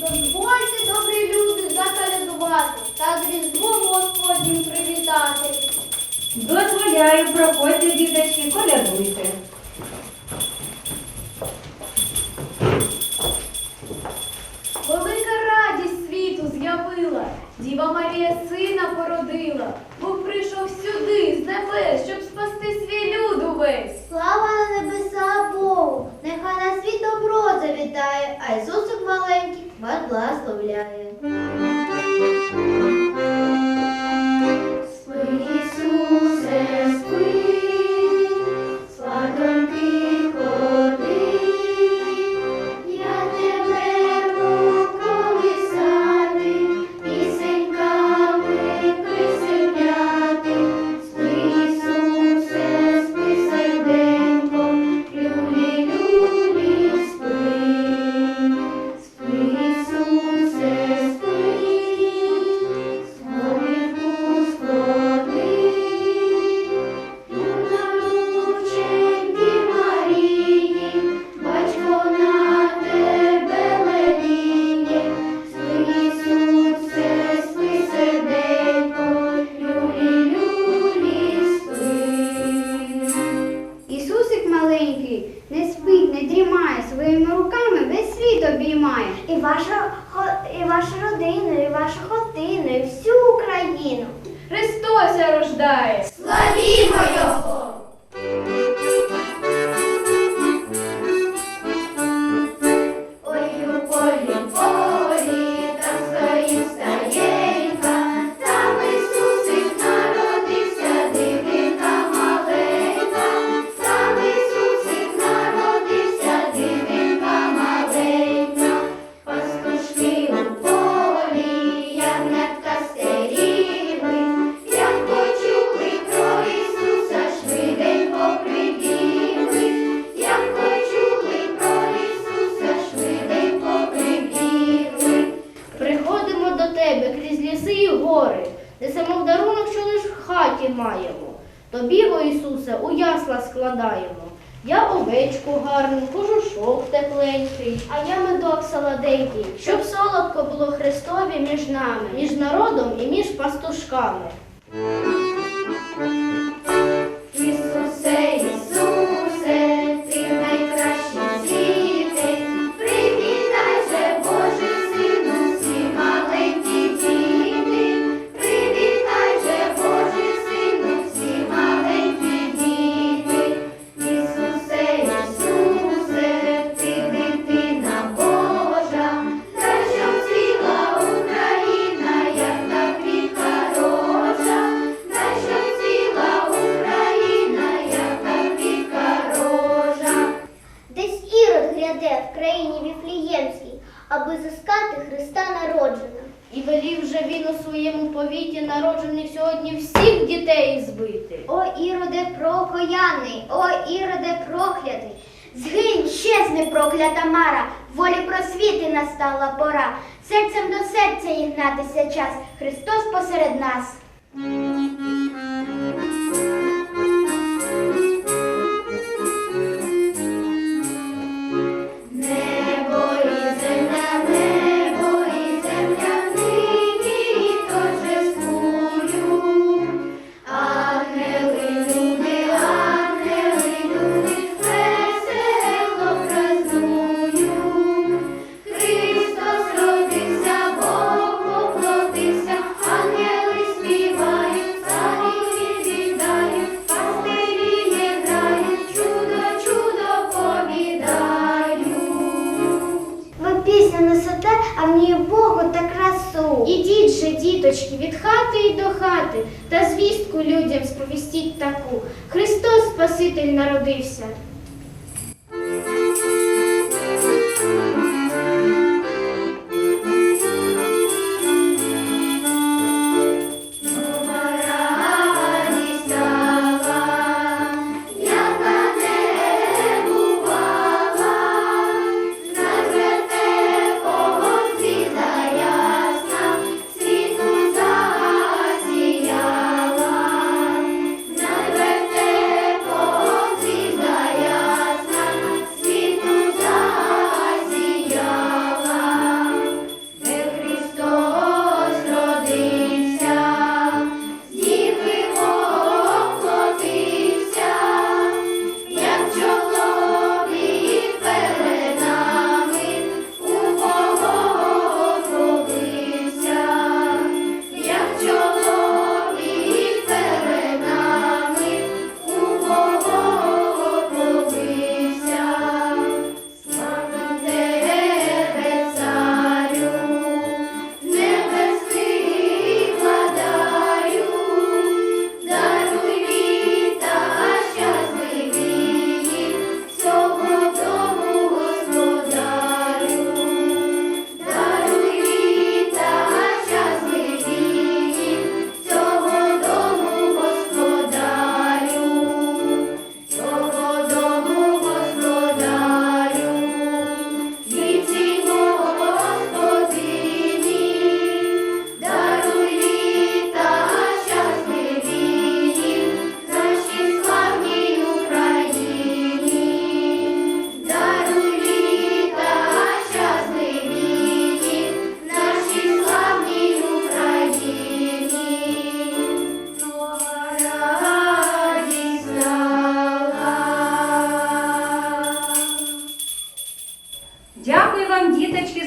Дозвольте, добрі люди, закалядувати та з різдвом Господнім привітати. Дозволяю, проходьте, діточки, колядуйте. Велика радість світу з'явила, Діва Марія сина породила. хаті маємо. Тобі, о Ісусе, у ясла складаємо. Я овечку гарну, кожушок тепленький, а я медок солоденький, щоб солодко було Христові між нами, між народом і між пастушками. У своєму повіті народжених сьогодні всіх дітей збити. О іроде прокояний, о іроде проклятий. Згинь, щезни, проклята мара, волі просвіти настала пора. Серцем до серця їх час. Христос посеред нас. діточки, від хати й до хати, та звістку людям сповістіть таку. Христос Спаситель народився.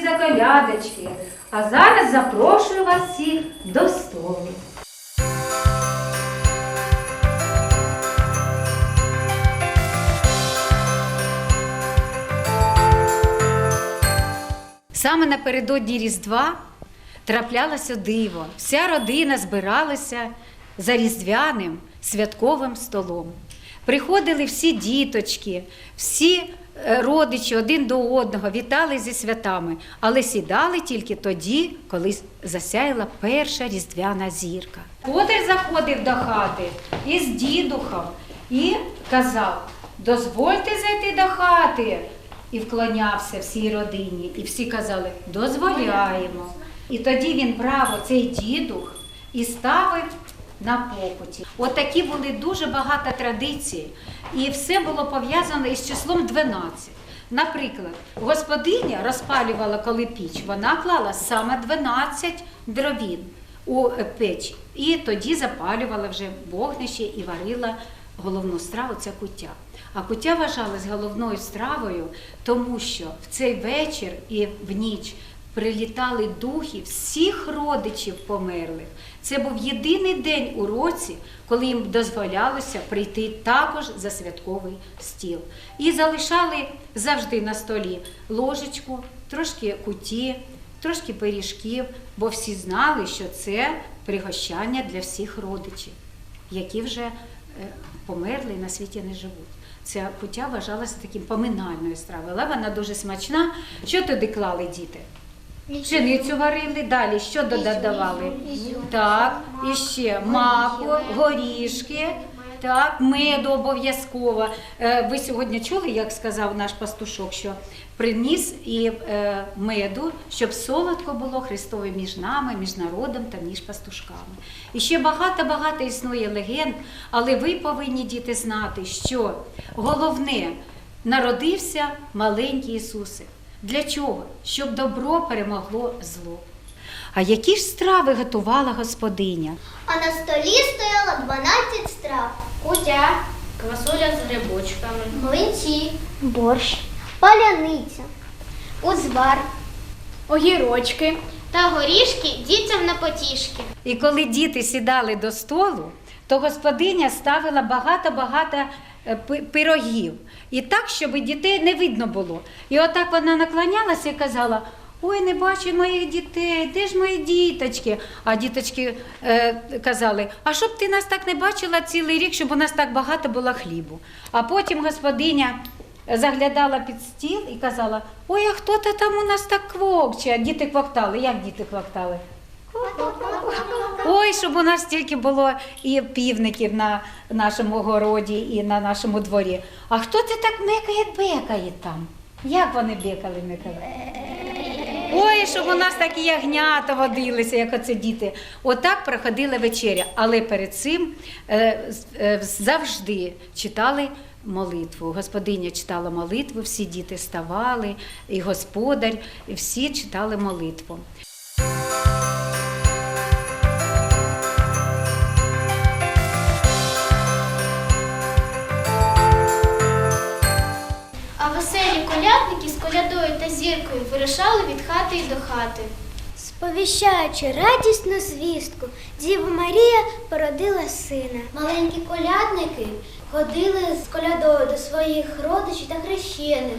За колядочки. А зараз запрошую вас всіх до столу. Саме напередодні Різдва траплялося диво. Вся родина збиралася за різдвяним святковим столом. Приходили всі діточки, всі родичі один до одного, вітали зі святами, але сідали тільки тоді, коли засяяла перша різдвяна зірка. Кодар заходив до хати із дідухом і казав: дозвольте зайти до хати. І вклонявся всій родині, і всі казали, дозволяємо. І тоді він брав оцей дідух і ставив на покуті. От були дуже багато традицій, і все було пов'язано із числом 12. Наприклад, господиня розпалювала коли піч, вона клала саме 12 дровін у е, печ, і тоді запалювала вже вогнище і варила головну страву це куття. А куття вважалась головною стравою, тому що в цей вечір і в ніч прилітали духи всіх родичів померлих. Це був єдиний день у році, коли їм дозволялося прийти також за святковий стіл. І залишали завжди на столі ложечку, трошки куті, трошки пиріжків, бо всі знали, що це пригощання для всіх родичів, які вже е, померли і на світі не живуть. Ця куття вважалася таким поминальною стравою, але вона дуже смачна. Що туди клали діти? Пшеницю варили, далі що додавали? Так, і ще маку, горішки, так, меду обов'язково. Е, Ви сьогодні чули, як сказав наш пастушок, що приніс і е, меду, щоб солодко було Христове між нами, між народом та між пастушками. І ще багато-багато існує легенд, але ви повинні діти знати, що головне народився маленький Ісусик. Для чого? Щоб добро перемогло зло. А які ж страви готувала господиня? А на столі стояло 12 страв. Кутя, квасоля з грибочками. Млинці, борщ, паляниця, узвар, Огірочки. та горішки дітям на потішки. І коли діти сідали до столу, то господиня ставила багато-багато е, пирогів. І так, щоб дітей не видно було. І отак вона наклонялася і казала: Ой, не бачу моїх дітей, де ж мої діточки? А діточки е, казали, а щоб ти нас так не бачила цілий рік, щоб у нас так багато було хлібу. А потім господиня заглядала під стіл і казала: Ой, а хто то там у нас так квокче? Діти квоктали. Як діти квоктали? Ой, щоб у нас стільки було і півників на нашому городі, і на нашому дворі. А хто це так мекає, бекає там? Як вони бекали, мекали? Ой, щоб у нас такі ягнята водилися, як оце діти. Отак проходила вечеря. Але перед цим е, е, завжди читали молитву. Господиня читала молитву, всі діти ставали, і господар, і всі читали молитву. Колядники з колядою та зіркою вирушали від хати й до хати. Сповіщаючи радісну звістку, Діва Марія породила сина. Маленькі колядники ходили з колядою до своїх родичів та хрещених,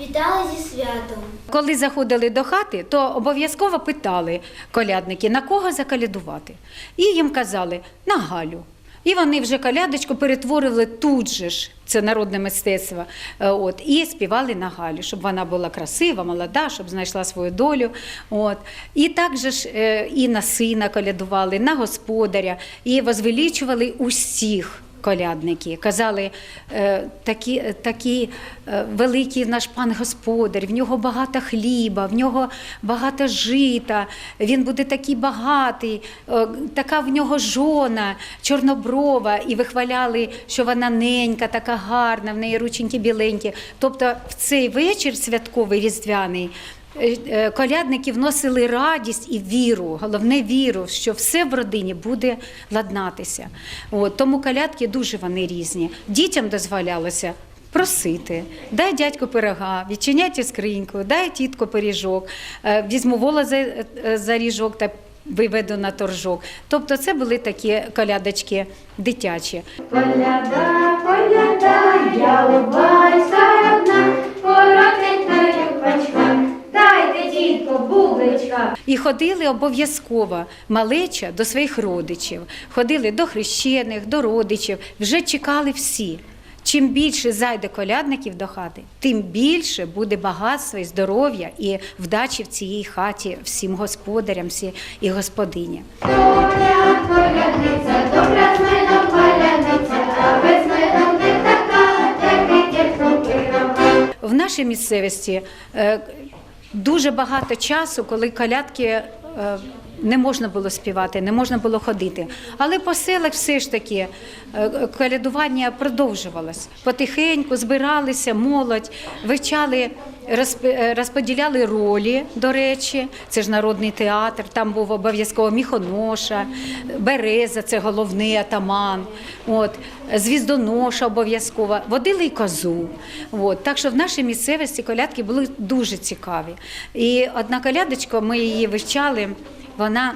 вітали зі святом. Коли заходили до хати, то обов'язково питали колядники, на кого заколядувати. І їм казали на Галю. І вони вже калядочку перетворили тут же ж, це народне мистецтво, е, от, і співали на Галю, щоб вона була красива, молода, щоб знайшла свою долю. От. І так же ж е, і на сина колядували, на господаря, і возвелічували усіх колядники. Казали, е, такі, такі е, великий наш пан господар, в нього багато хліба, в нього багато жита, він буде такий багатий, е, така в нього жона, чорноброва, і вихваляли, що вона ненька, така гарна, в неї рученьки біленькі. Тобто в цей вечір святковий різдвяний. Е, е, Колядники вносили радість і віру, головне віру, що все в родині буде ладнатися. От, тому колядки дуже вони різні. Дітям дозволялося просити, дай дядько пирога, відчиняйте скриньку, дай тітко пиріжок, е, візьму вола за, за ріжок та виведу на торжок. Тобто це були такі колядочки дитячі. Коляда, коляда, я убайся І ходили обов'язково малеча до своїх родичів, ходили до хрещених, до родичів, вже чекали всі. Чим більше зайде колядників до хати, тим більше буде багатства і здоров'я і вдачі в цій хаті всім господарям всі і господині. Коля, колядниця, добра з медом колядниця, а без медом не така, як. В нашій місцевості е, дуже багато часу, коли колядки е, не можна було співати, не можна було ходити. Але по селах все ж таки е, колядування продовжувалось. Потихеньку збиралися молодь, вивчали. е, Розподіляли ролі, до речі, це ж народний театр, там був обов'язково міхоноша, береза, це головний атаман, от, звіздоноша обов'язково, водили й козу. От. Так що в нашій місцевості колядки були дуже цікаві. І одна колядочка, ми її вивчали, вона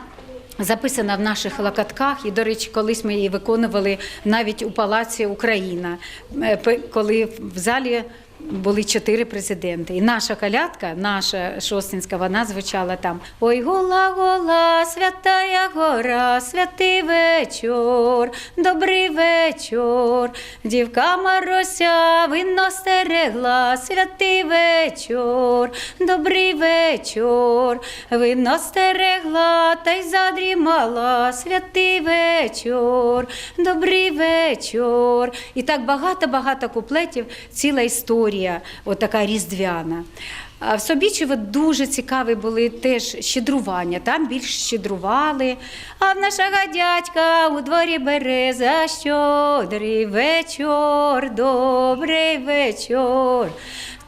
записана в наших локатках. І, до речі, колись ми її виконували навіть у Палаці Україна, е, коли в залі. Були чотири президенти. І наша колядка, наша шостинська, вона звучала там. Ой, гола, гола, святая гора, святий вечор, добрий вечор. Дівка Маруся вино стерегла, святий вечор, добрий вечор. Вино стерегла та й задрімала, святий вечор, добрий вечор. І так багато-багато куплетів, ціла історія, отака різдвяна. В Собічево дуже цікаві були теж щедрування. Там більш щедрували. А в нашого дядька у дворі береза щодрий вечір, добрий вечір.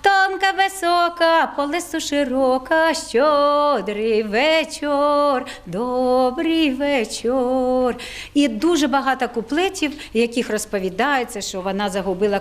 Тонка висока, по лесу широка, щодрий вечір, добрий вечір. І дуже багато куплетів, яких розповідається, що вона загубила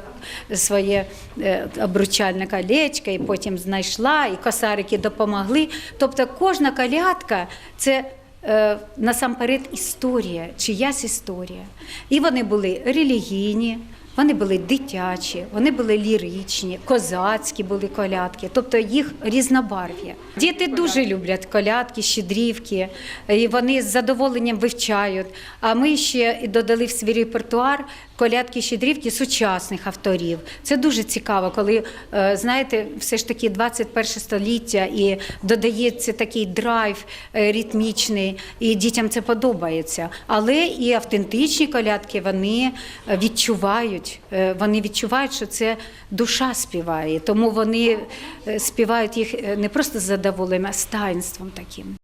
своє е, обручальне колечко і потім знайшла, і косарики допомогли. Тобто кожна колядка це. е, Насамперед історія, чиясь історія. І вони були релігійні, вони були дитячі, вони були ліричні, козацькі були колядки, тобто їх різнобарв'я. Діти дуже люблять колядки, щедрівки, і вони з задоволенням вивчають. А ми ще додали в свій репертуар колядки, щедрівки сучасних авторів. Це дуже цікаво, коли е, знаєте, все ж таки 21 століття і додається такий драйв е, ритмічний, і дітям це подобається. Але і автентичні колядки вони е, відчувають, е, вони відчувають, що це душа співає. Тому вони е, співають їх е, не просто з задоволенням, а з таїнством таким.